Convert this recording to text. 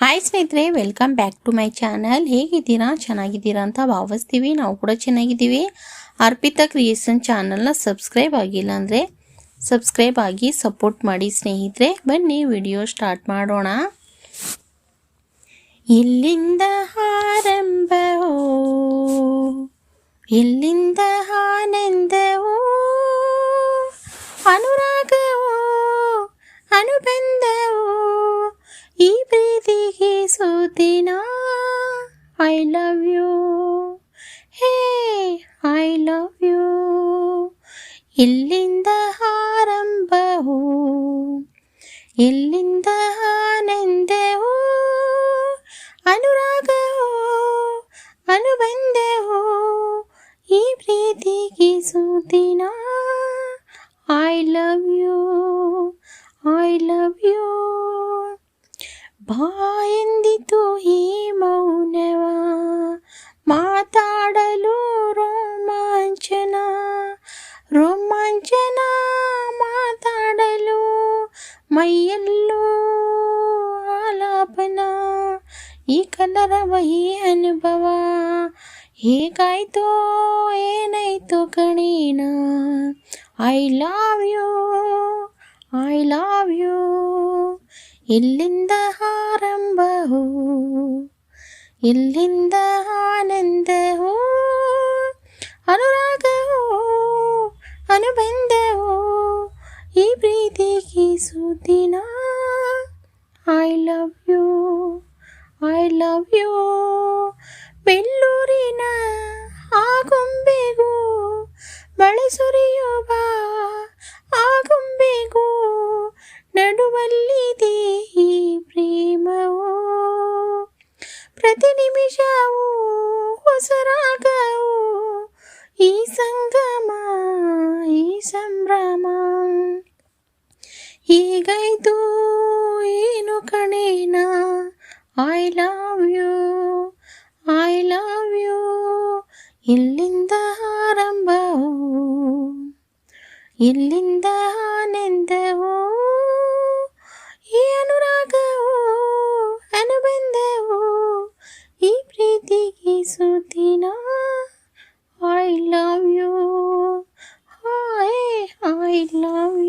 Hi ಸ್ನೇಹಿತರೆ welcome back to my channel ಹೇಗಿದ್ದೀರಾ? ಚೆನ್ನಾಗಿದ್ದೀರಾ ಅಂತ ಭಾವಿಸ್ತೀವಿ. ನಾವು ಕೂಡ ಚೆನ್ನಾಗಿದ್ದೀವಿ. ಅರ್ಪಿತಾ ಕ್ರಿಯೇಷನ್ ಚಾನಲ್ನ ಸಬ್ಸ್ಕ್ರೈಬ್ ಆಗಿಲ್ಲ ಅಂದರೆ ಸಬ್ಸ್ಕ್ರೈಬ್ ಆಗಿ ಸಪೋರ್ಟ್ ಮಾಡಿ ಸ್ನೇಹಿತರೆ. ಬನ್ನಿ ವಿಡಿಯೋ ಸ್ಟಾರ್ಟ್ ಮಾಡೋಣ. ಇಲ್ಲಿಂದ ಆರಂಭವೋ? ಇಲ್ಲಿಂದ ಆನಂದವೋ ಸೋತಿನ I love you hey I love you ಇಲ್ಲಿಂದ ಆರಂಭವೋ ಇಲ್ಲಿಂದ ಆನಂದವೋ ಬಾಯೆಂದಿತು ಈ ಮೌನವ ಮಾತಾಡಲು ರೋಮಾಂಚನ ರೋಮಾಂಚನ ಮಾತಾಡಲು ಮೈಯಲ್ಲೂ ಆಲಾಪನ ಈ ಕಲರವ ಈ ಅನುಭವ ಹೇಗಾಯ್ತೋ ಏನಾಯ್ತೋ ಕಣೀನ I love you I love you ಇಲ್ಲಿಂದ ಆರಂಭವೋ ಇಲ್ಲಿಂದ ಆನಂದವೋ, ಅನುರಾಗವೋ, ಅನುಬಂಧವೋ, ಈ ಪ್ರೀತಿಗೆ ಸುದಿನ. I love you I love you ಬೆಳ್ಳೂರಿನ ಆಗುಂಬೆಗೂ ಮಳೆ ಸುರಿಯುವ ನಡುವಲ್ಲಿದೆ ಈ ಪ್ರೇಮವು ಪ್ರತಿ ನಿಮಿಷವೂ ಹೊಸ ರಾಗವು ಈ ಸಂಗಮ ಈ ಸಂಭ್ರಮ ಹೀಗೈತು ಏನು ಕಣೇನ I love you I love you ಇಲ್ಲಿಂದ ಆರಂಭವು ಇಲ್ಲಿಂದ ಆನಂದವೋ কিছুদিন I love you. Hi, I love you.